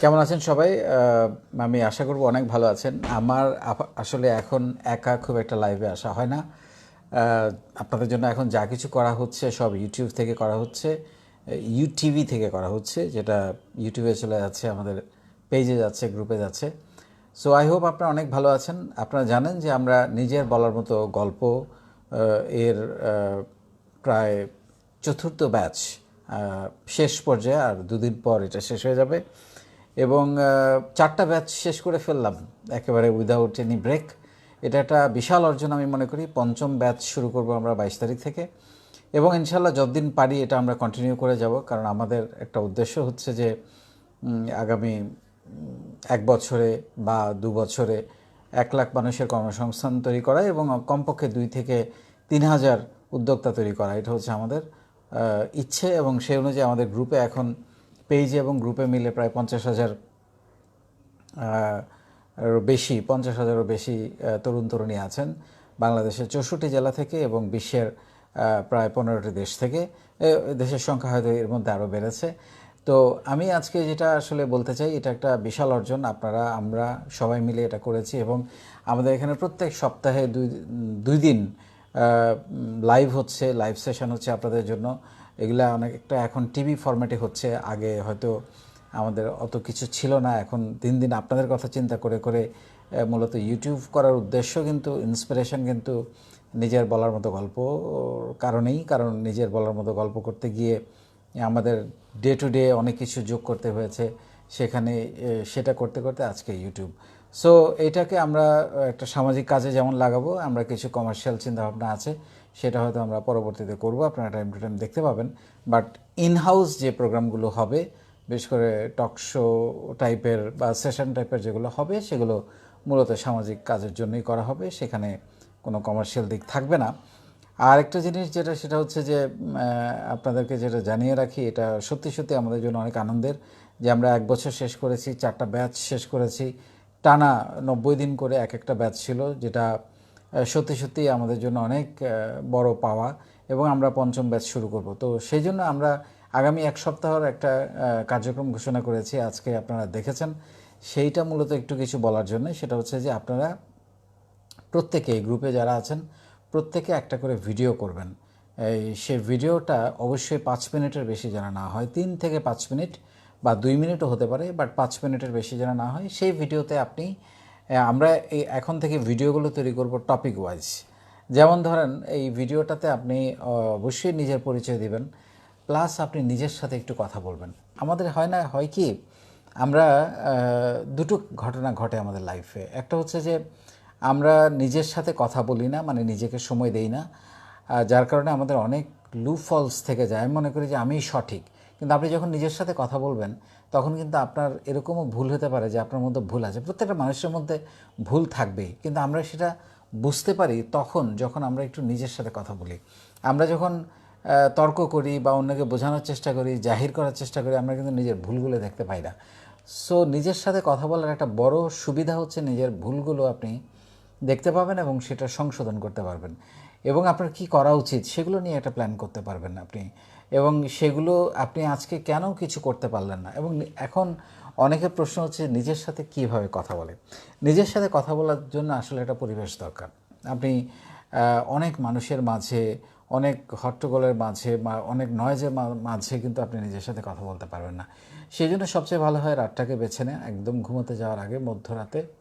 কেমন আছেন সবাই? আমি আশা করব অনেক ভালো আছেন। আমার আসলে এখন একা খুব একটা লাইভে আসা হয় না। আপনাদের জন্য এখন যা কিছু করা হচ্ছে সব ইউটিউব থেকে করা হচ্ছে। ইউটিভি থেকে করা হচ্ছে, যেটা ইউটিউবে চলে যাচ্ছে, আমাদের পেজে যাচ্ছে গ্রুপে যাচ্ছে। সো আই হোপ আপনারা অনেক ভালো আছেন। আপনারা জানেন যে আমরা নিজের বলার মতো গল্প এর প্রায় চতুর্থ ব্যাচ শেষ পর্যায়ে, আর দুদিন পর এটা শেষ হয়ে যাবে। এবং চারটা ব্যাচ শেষ করে ফেললাম, একেবারে উইদাউট এনি ব্রেক এটা একটা বিশাল অর্জন আমি মনে করি। পঞ্চম ব্যাচ শুরু করব আমরা বাইশ তারিখ থেকে। এবং ইনশাল্লাহ যতদিন পারি এটা আমরা কন্টিনিউ করে যাব, কারণ আমাদের একটা উদ্দেশ্য হচ্ছে যে আগামী এক বছরে বা দু বছরে এক লাখ মানুষের কর্মসংস্থান তৈরি করা এবং কমপক্ষে দুই থেকে তিন হাজার উদ্যোক্তা তৈরি করা। এটা হচ্ছে আমাদের ইচ্ছে এবং সেই অনুযায়ী আমাদের গ্রুপে এখন পেজে এবং গ্রুপে মিলে প্রায় পঞ্চাশ হাজার বেশি, পঞ্চাশ হাজারও বেশি তরুণ তরুণী আছেন বাংলাদেশের চৌষট্টি জেলা থেকে এবং বিশ্বের প্রায় পনেরোটি দেশ থেকে। দেশের সংখ্যা হয়তো এর মধ্যে আরও বেড়েছে। তো আমি আজকে যেটা আসলে বলতে চাই, এটা একটা বিশাল অর্জন। আপনারা, আমরা সবাই মিলে এটা করেছি এবং আমাদের এখানে প্রত্যেক সপ্তাহে দুই দুই দিন লাইভ হচ্ছে লাইভ সেশন হচ্ছে আপনাদের জন্য। এগুলা অনেকটা এখন টিভি ফরম্যাটে হচ্ছে। আগে হয়তো আমাদের অত কিছু ছিল না। এখন দিন দিন আপনাদের কথা চিন্তা করে করে মূলত ইউটিউব করার উদ্দেশ্য কিন্তু ইন্সপিরেশন কিন্তু নিজের বলার মতো গল্প কারণেই। কারণ নিজের বলার মতো গল্প করতে গিয়ে আমাদের ডে টু ডে অনেক কিছু যোগ করতে হয়েছে। সেখানে সেটা করতে করতে আজকে ইউটিউব সো এটাকে আমরা একটা সামাজিক কাজে যেমন লাগাবো, আমরা কিছু কমার্শিয়াল চিন্তাভাবনা আছে। সেটা হয়তো আমরা পরবর্তীতে করব, আপনারা টাইম টু টাইম দেখতে পাবেন। বাট ইন হাউস যে প্রোগ্রামগুলো হবে, বিশেষ করে টক শো টাইপের বা সেশন টাইপের যেগুলো হবে, সেগুলো মূলত সামাজিক কাজের জন্যই করা হবে। সেখানে কোনো কমার্শিয়াল দিক থাকবে না। আর একটা জিনিস যেটা, সেটা হচ্ছে যে আপনাদেরকে যেটা জানিয়ে রাখি, এটা সত্যি সত্যি আমাদের জন্য অনেক আনন্দের যে আমরা এক বছর শেষ করেছি, চারটা ব্যাচ শেষ করেছি। টানা নব্বই দিন করে এক একটা ব্যাচ ছিল, যেটা সত্যি সত্যি আমাদের জন্য অনেক বড় পাওয়া এবং আমরা পঞ্চম ব্যাচ শুরু করব। তো সেই জন্য আমরা আগামী এক সপ্তাহের একটা কার্যক্রম ঘোষণা করেছি, আজকে আপনারা দেখেছেন। সেইটা মূলত একটু কিছু বলার জন্য, সেটা হচ্ছে যে আপনারা প্রত্যেকে, এই গ্রুপে যারা আছেন, প্রত্যেকে একটা করে ভিডিও করবেন। এই সে ভিডিওটা অবশ্যই পাঁচ মিনিটের বেশি যেন না হয়, তিন থেকে পাঁচ মিনিট বা দুই মিনিটও হতে পারে, বাট পাঁচ মিনিটের বেশি যেন না হয়, সেই ভিডিওতে আপনি আমরা এই এখন থেকে ভিডিওগুলো তৈরি করব টপিক ওয়াইজ যেমন ধরেন, এই ভিডিওটাতে আপনি অবশ্যই নিজের পরিচয় দিবেন প্লাস আপনি নিজের সাথে একটু কথা বলবেন। আমাদের হয় না, হয় কি, আমরা দুটো ঘটনা ঘটে আমাদের লাইফে একটা হচ্ছে যে, আমরা নিজের সাথে কথা বলি না মানে নিজেকে সময় দেই না যার কারণে আমাদের অনেক লু ফলস থেকে যায়। আমি মনে করি যে আমিই সঠিক। কিন্তু আপনি যখন নিজের সাথে কথা বলবেন, তখন কিন্তু আপনার এরকমও ভুল হতে পারে যে আপনার মধ্যে ভুল আছে। প্রত্যেকটা মানুষের মধ্যে ভুল থাকবেই কিন্তু আমরা সেটা বুঝতে পারি তখন যখন আমরা একটু নিজের সাথে কথা বলি। আমরা যখন তর্ক করি বা অন্যকে বোঝানোর চেষ্টা করি, জাহির করার চেষ্টা করি, আমরা কিন্তু নিজের ভুলগুলো দেখতে পাই না। সো নিজের সাথে কথা বলার একটা বড় সুবিধা হচ্ছে নিজের ভুলগুলো আপনি দেখতে পাবেন এবং সেটা সংশোধন করতে পারবেন। এবং আপনার কি করা উচিত সেগুলো নিয়ে একটা প্ল্যান করতে পারবেন আপনি। এবং সেগুলো আপনি আজকে কেন কিছু করতে পারলেন না? এবং এখন অনেকের প্রশ্ন হচ্ছে নিজের সাথে কীভাবে কথা বলে? নিজের সাথে কথা বলার জন্য আসলে একটা পরিবেশ দরকার। আপনি অনেক মানুষের মাঝে, অনেক হট্টগোলের মাঝে বা অনেক নয়েজের মাঝে কিন্তু আপনি নিজের সাথে কথা বলতে পারবেন না। সেই জন্য সবচেয়ে ভালো হয় রাতটাকে বেছে নেয়। একদম ঘুমোতে যাওয়ার আগে মধ্যরাতে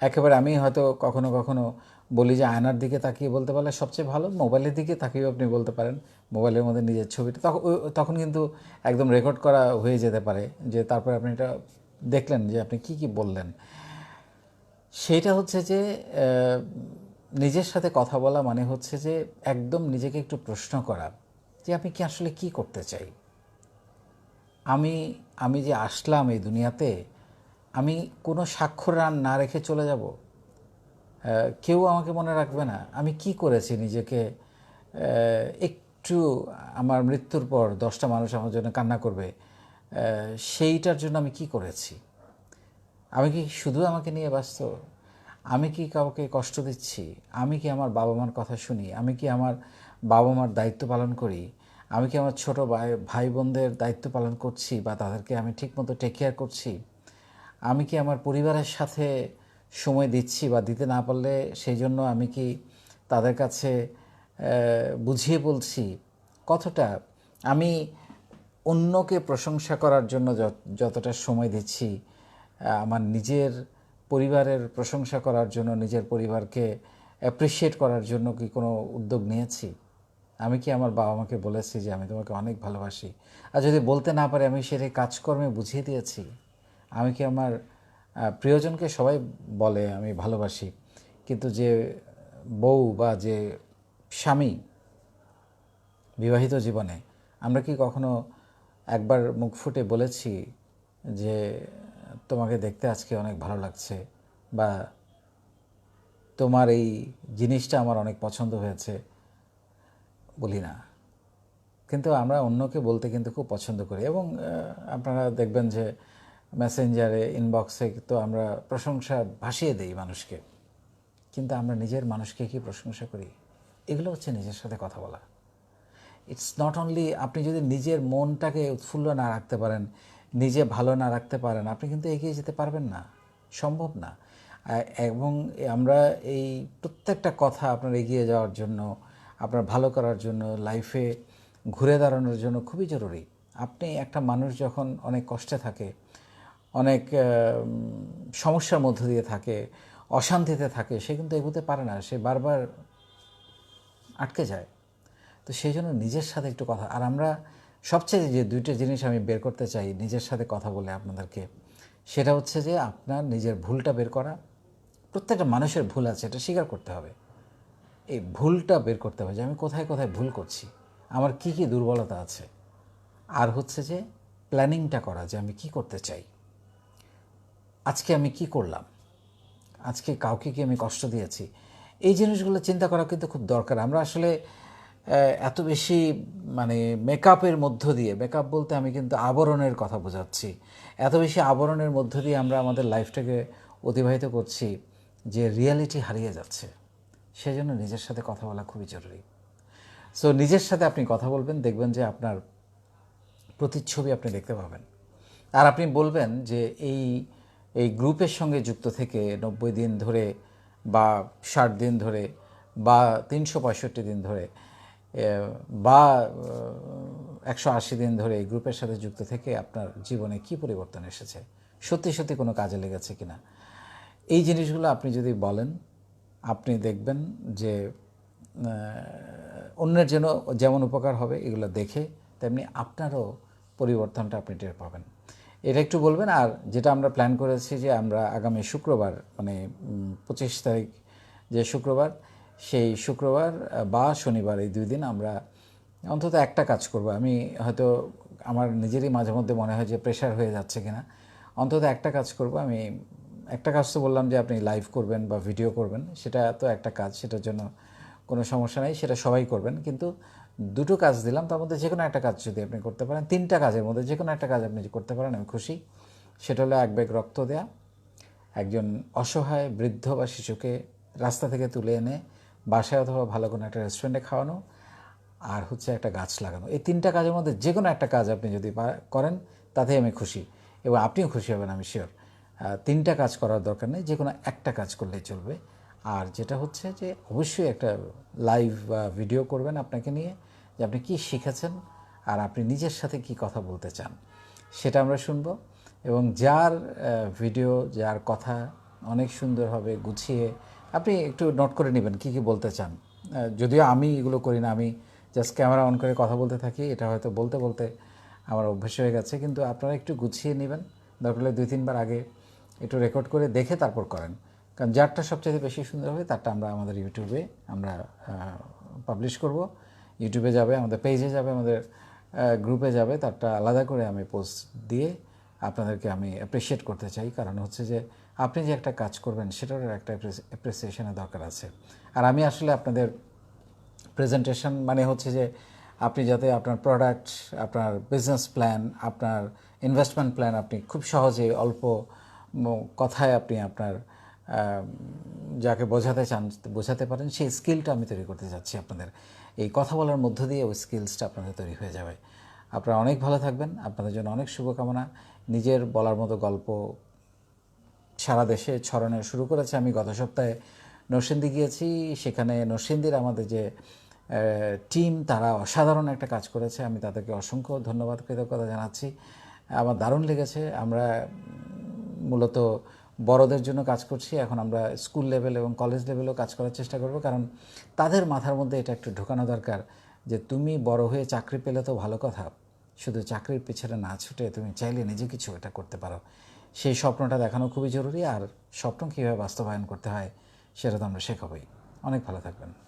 একেবারে আমি হয়তো কখনো কখনো বলি যে আয়নার দিকে তাকিয়ে বলতে পারলে সবচেয়ে ভালো, মোবাইলের দিকে তাকিয়েও আপনি বলতে পারেন। মোবাইলের মধ্যে নিজের ছবিটা তখন তখন কিন্তু একদম রেকর্ড করা হয়ে যেতে পারে যে তারপরে আপনি এটা দেখলেন যে আপনি কি কি বললেন। সেইটা হচ্ছে যে নিজের সাথে কথা বলা মানে হচ্ছে যে একদম নিজেকে একটু প্রশ্ন করা যে আমি কি আসলে কি করতে চাই? আমি আমি যে আসলাম এই দুনিয়াতে আমি কোনো স্বাক্ষর রান না রেখে চলে যাব? কেউ আমাকে মনে রাখবে না। আমি কি করেছি নিজেকে? একটু আমার মৃত্যুর পর দশটা মানুষ আমার জন্য কান্না করবে। সেইটার জন্য আমি কি করেছি? আমি কি শুধু আমাকে নিয়ে ব্যস্ত? আমি কি কাউকে কষ্ট দিচ্ছি? আমি কি আমার বাবা মার কথা শুনি? আমি কি আমার বাবা মার দায়িত্ব পালন করি? আমি কি আমার ছোট ভাই ভাই বোনদের দায়িত্ব পালন করছি বা তাদেরকে আমি ঠিকমতো টেক কেয়ার করছি? আমি কি আমার পরিবারের সাথে সময় দিচ্ছি বা দিতে না পারলে সেই জন্য আমি কি তাদের কাছে বুঝিয়ে বলছি? কতটা আমি অন্যকে প্রশংসা করার জন্য যত- যতটা সময় দিচ্ছি আমার নিজের পরিবারের প্রশংসা করার জন্য, নিজের পরিবারকে অ্যাপ্রিসিয়েট করার জন্য কি কোনো উদ্যোগ নিয়েছি? আমি কি আমার বাবা মাকে বলেছি যে আমি তোমাকে অনেক ভালোবাসি? আর যদি বলতে না পারি, আমি সেটাই কাজকর্মে বুঝিয়ে দিয়েছি। আমি কি আমার প্রিয়জনকে সবাই বলে আমি ভালোবাসি, কিন্তু যে বউ বা যে স্বামী বিবাহিত জীবনে, আমরা কি কখনো একবার মুখ ফুটে বলেছি যে তোমাকে দেখতে আজকে অনেক ভালো লাগছে বা তোমার এই জিনিসটা আমার অনেক পছন্দ হয়েছে? বলি না। কিন্তু আমরা অন্যকে বলতে কিন্তু খুব পছন্দ করি এবং আপনারা দেখবেন যে মেসেঞ্জারে ইনবক্সে তো আমরা প্রশংসা ভাসিয়ে দেই মানুষকে। কিন্তু আমরা নিজের মানুষকে কি প্রশংসা করি? এগুলো হচ্ছে নিজের সাথে কথা বলা। ইটস নট অনলি আপনি যদি নিজের মনটাকে উৎফুল্ল না রাখতে পারেন, নিজে ভালো না রাখতে পারেন, আপনি কিন্তু এগিয়ে যেতে পারবেন না। সম্ভব না। এবং আমরা এই প্রত্যেকটা কথা আপনার এগিয়ে যাওয়ার জন্য, আপনার ভালো করার জন্য লাইফে ঘুরে দাঁড়ানোর জন্য খুবই জরুরি। আপনি একটা মানুষ যখন অনেক কষ্টে থাকে অনেক সমস্যার মধ্য দিয়ে থাকে, অশান্তিতে থাকে, সে কিন্তু এগোতে পারে না, সে বারবার আটকে যায়। তো সেই জন্য নিজের সাথে একটু কথা, আর আমরা সবচেয়ে যে দুইটা জিনিস আমি বের করতে চাই নিজের সাথে কথা বলে আপনাদেরকে, সেটা হচ্ছে যে আপনার নিজের ভুলটা বের করা। প্রত্যেকটা মানুষের ভুল আছে, এটা স্বীকার করতে হবে। এই ভুলটা বের করতে হবে যে আমি কোথায় কোথায় ভুল করছি, আমার কি কি দুর্বলতা আছে। আর হচ্ছে যে প্ল্যানিংটা করা যে আমি কি করতে চাই। আজকে আমি কি করলাম? আজকে কাউকে কি আমি কষ্ট দিয়েছি? এই জিনিসগুলো চিন্তা করা কিন্তু খুব দরকার। আমরা আসলে এত বেশি মানে মেকআপের মধ্য দিয়ে, মেকআপ বলতে আমি কিন্তু আবরণের কথা বোঝাচ্ছি। এত বেশি আবরণের মধ্য দিয়ে আমরা আমাদের লাইফটাকে অতিবাহিত করছি যে রিয়ালিটি হারিয়ে যাচ্ছে। সেজন্য নিজের সাথে কথা বলা খুবই জরুরি। সো নিজের সাথে আপনি কথা বলবেন, দেখবেন যে আপনার প্রতিচ্ছবি আপনি দেখতে পাবেন। আর আপনি বলবেন যে এই এই গ্রুপের সঙ্গে যুক্ত থেকে নব্বই দিন ধরে বা ষাট দিন ধরে বা তিনশো পঁয়ষট্টি দিন ধরে বা একশো আশি দিন ধরে এই গ্রুপের সাথে যুক্ত থেকে আপনার জীবনে কি পরিবর্তন এসেছে? সত্যি সত্যি কোনো কাজে লেগেছে কিনা? এই জিনিসগুলো আপনি যদি বলেন, আপনি দেখবেন যে অন্যের জন্য যেমন উপকার হবে এগুলো দেখে, তেমনি আপনারও পরিবর্তনটা আপনি টের পাবেন। এটা একটু বলবেন, আর যেটা আমরা প্ল্যান করেছি যে আমরা আগামী শুক্রবার মানে পঁচিশ তারিখ যে শুক্রবার, সেই শুক্রবার বা শনিবার এই দুই দিন আমরা অন্তত একটা কাজ করব। আমি হয়তো, আমার নিজেরই মাঝে মধ্যে মনে হয় যে প্রেশার হয়ে যাচ্ছে কিনা। অন্তত একটা কাজ করব। আমি, একটা কাজ তো বললাম যে আপনি লাইভ করবেন বা ভিডিও করবেন, সেটা তো একটা কাজ, সেটার জন্য কোনো সমস্যা নেই, সেটা সবাই করবেন। কিন্তু দুটো কাজ দিলাম, তার মধ্যে যে কোনো একটা কাজ যদি আপনি করতে পারেন, তিনটা কাজের মধ্যে যে কোনো একটা কাজ আপনি করতে পারেন, আমি খুশি। সেটা হলো এক ব্যাগ রক্ত দেয়া, একজন অসহায় বৃদ্ধ বা শিশুকে রাস্তা থেকে তুলে এনে বাসায় অথবা ভালো কোনো একটা রেস্টুরেন্টে খাওয়ানো, আর হচ্ছে একটা গাছ লাগানো। এই তিনটা কাজের মধ্যে যে কোনো একটা কাজ আপনি যদি করেন, তাতেই আমি খুশি। এবং আপনিও খুশি হবেন, আমি শিওর তিনটা কাজ করার দরকার নেই যে কোনো একটা কাজ করলেই চলবে। আর যেটা হচ্ছে যে, অবশ্যই একটা লাইভ বা ভিডিও করবেন আপনাকে নিয়ে। যে আপনি কী শিখেছেন আর আপনি নিজের সাথে কি কথা বলতে চান, সেটা আমরা শুনব। এবং যার ভিডিও, যার কথা অনেক সুন্দর হবে, গুছিয়ে আপনি একটু নোট করে নেবেন কি কি বলতে চান। যদিও আমি এগুলো করি না, আমি জাস্ট ক্যামেরা অন করে কথা বলতে থাকি, এটা হয়তো বলতে বলতে আমার অভ্যেস হয়ে গেছে, কিন্তু আপনারা একটু গুছিয়ে নেবেন। দরকার হলে দুই, তিনবার আগে একটু রেকর্ড করে দেখে তারপর করেন। কারণ যারটা সবচেয়ে বেশি সুন্দর হবে, তারটা আমরা আমাদের ইউটিউবে আমরা পাবলিশ করব। ইউটিউবে যাবে, আমাদের পেজে যাবে, আমাদের গ্রুপে যাবে। তারটা আলাদা করে আমি পোস্ট দিয়ে আপনাদেরকে আমি অ্যাপ্রিসিয়েট করতে চাই। কারণ হচ্ছে যে আপনি যে একটা কাজ করবেন, সেটার একটা অ্যাপ্রিসিয়েশনের দরকার আছে। আর আমি আসলে আপনাদের প্রেজেন্টেশন মানে হচ্ছে যে আপনি যাতে আপনার প্রোডাক্ট আপনার বিজনেস প্ল্যান আপনার ইনভেস্টমেন্ট প্ল্যান আপনি খুব সহজে অল্প কথায় আপনি আপনার যাকে বোঝাতে চান, বোঝাতে পারেন, সেই স্কিলটা আমি তৈরি করতে যাচ্ছি আপনাদের। এই কথা বলার মধ্য দিয়ে ওই স্কিলসটা আপনাদের তৈরি হয়ে যাবে। আপনারা অনেক ভালো থাকবেন, আপনাদের জন্য অনেক শুভকামনা। নিজের বলার মতো গল্প সারা দেশে ছড়ানো শুরু করেছে। আমি গত সপ্তাহে নরসিংদী গিয়েছি, সেখানে নরসিংদীর আমাদের যে টিম তারা অসাধারণ একটা কাজ করেছে। আমি তাদেরকে অসংখ্য ধন্যবাদ, কৃতজ্ঞতা জানাচ্ছি। আমার দারুণ লেগেছে। আমরা মূলত বড়দের জন্য কাজ করছি। এখন আমরা স্কুল লেভেল এবং কলেজ লেভেলেও কাজ করার চেষ্টা করব। কারণ তাদের মাথার মধ্যে এটা একটু ঢোকানো দরকার যে, তুমি বড় হয়ে চাকরি পেলে তো ভালো কথা। শুধু চাকরির পিছনে না ছুটে তুমি চাইলে নিজে কিছু এটা করতে পারো। সেই স্বপ্নটা দেখানো খুবই জরুরি। আর স্বপ্ন কীভাবে বাস্তবায়ন করতে হয়, সেটা তো আমরা শেখাবই। অনেক ভালো থাকবেন।